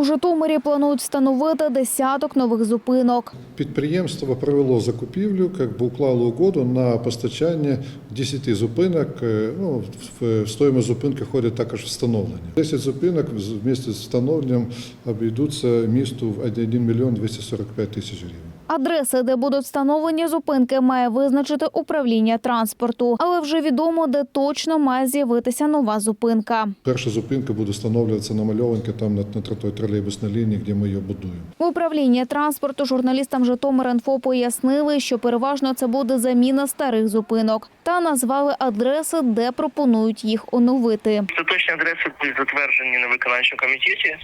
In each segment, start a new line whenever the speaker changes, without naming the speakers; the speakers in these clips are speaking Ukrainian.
У Житомирі планують встановити десяток нових зупинок.
Підприємство провело закупівлю, як би уклало угоду на постачання 10 зупинок. Е, Ну, в стоїмо зупинки ходять також встановлення. 10 зупинок з- місця з встановленням обійдуться місту в 1 мільйон 245 тисяч гривень.
Адреси, де будуть встановлені зупинки, має визначити управління транспорту, але вже відомо, де точно має з'явитися нова зупинка.
Перша зупинка буде встановлюватися на мальованки там на, тролейбусній лінії, де ми її будуємо.
В управлінні транспорту журналістам Житомир.Інфо пояснили, що переважно це буде заміна старих зупинок та назвали адреси, де пропонують їх оновити.
Остаточні адреси будуть затверджені на виконавчому комітеті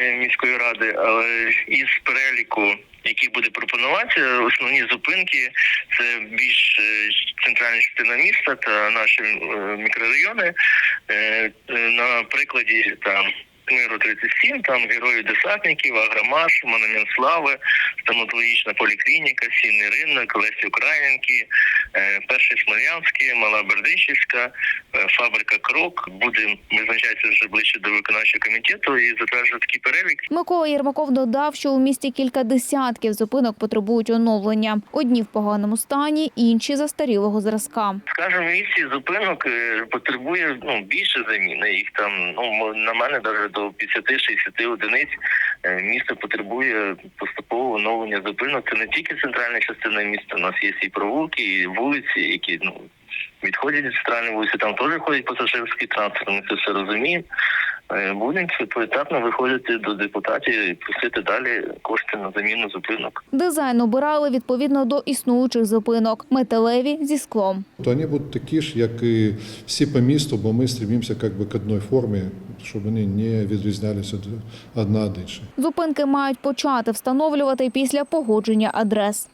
е, міської ради, але із переліку, який буде пропонуватися, основні зупинки це більш е, центральна частина міста та наші е, мікрорайони. На прикладі там. Миру 37, там герої десантників, Агромаш, Монумент Слави, стоматологічна поліклініка, Сінний ринок, Лесі Українки, е, Перший Смолянський, Мала Бердичівська, е, фабрика Крок. Буде визначатися вже ближче до виконавчого комітету і затверджувати такий перелік.
Микола Єрмаков додав, що у місті кілька десятків зупинок потребують оновлення. Одні в поганому стані, інші застарілого зразка.
Скажімо, в місті зупинок е, потребує ну більше заміни. Їх там ну на мене навіть до 50-60 одиниць. Е, Місто потребує поступового оновлення зупинок. Це не тільки центральна частина міста. У нас є і провулки, і вулиці, які ну відходять від центральної вулиці. Там теж ходять пасажирський транспорт. Ми це все розуміємо. Е, Будемо поетапно виходити до депутатів і просити далі кошти на заміну зупинок.
Дизайн обирали відповідно до існуючих зупинок. Металеві зі склом.
То вони будуть такі ж, як і всі по місту, бо ми стремимося як би, к одній формі, щоб вони не відрізнялися одна від іншої.
Зупинки мають почати встановлювати після погодження адрес.